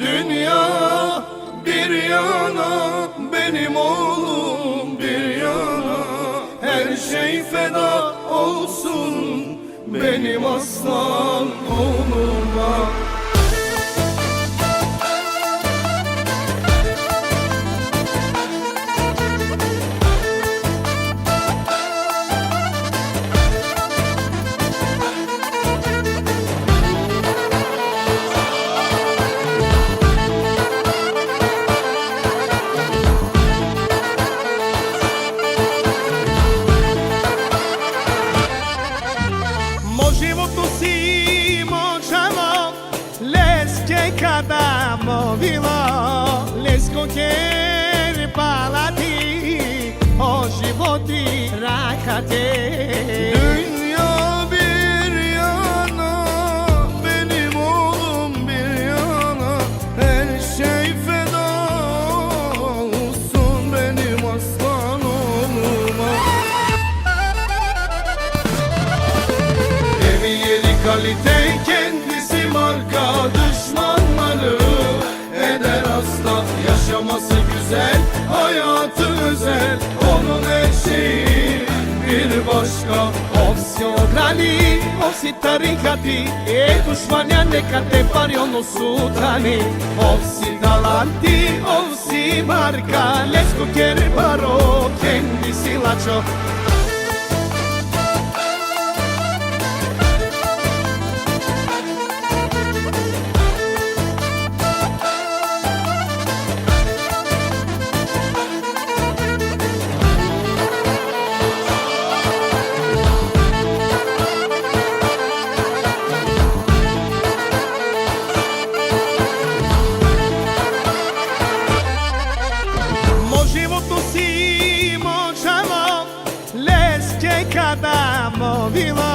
Dünya bir yana benim oğlum bir yana. Her şey feda olsun benim aslan oğluma Lesko kjer palati O životi rakate Dünya bir yana benim oğlum bir yana. Her şey feda olsun benim aslan oğluma. Evi kalite kendisi marka düşmanları güzel hayatı özel. Onun her bir başka. Ovsi ograni, ovsi tarikati E dušmanja neka te pari ono sutrani Ovsi talanti, ovsi marka Lesko kjer baro, kendisi lačo Leske kada mo bilo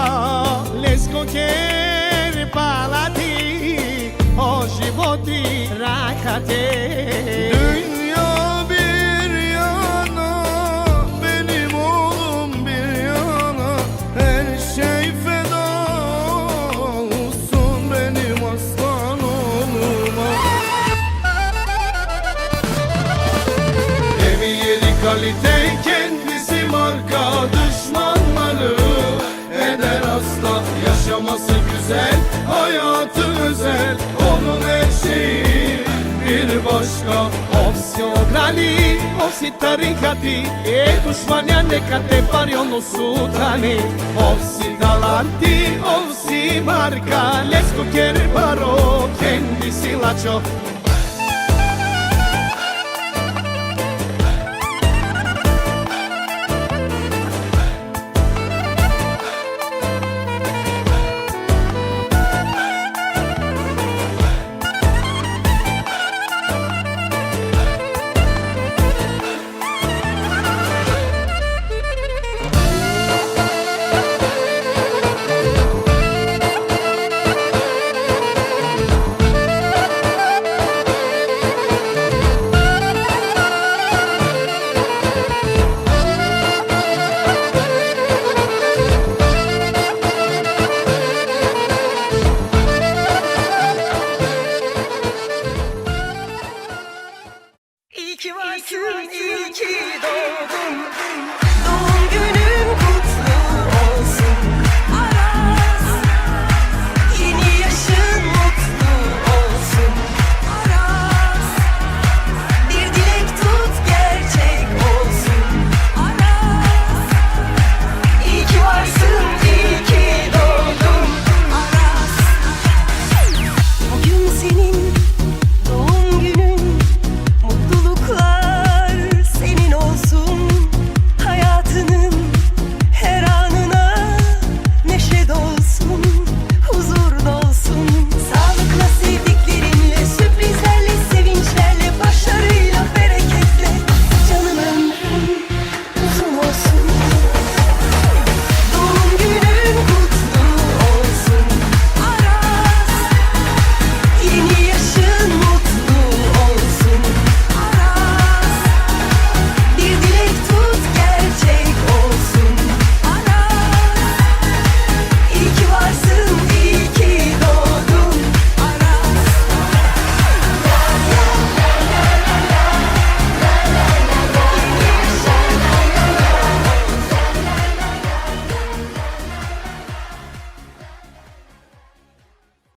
Lesko kjer palati O životi rakate Dünya bir yana benim oğlum bir yana. Her şey feda olsun benim aslan oğluma. Evi yeri kalite Ovsi ograni, ovsi tarikati E dušmanja neka te pari ono sutrani Ovsi talanti, ovsi marka Lesko kjer baro, kendisi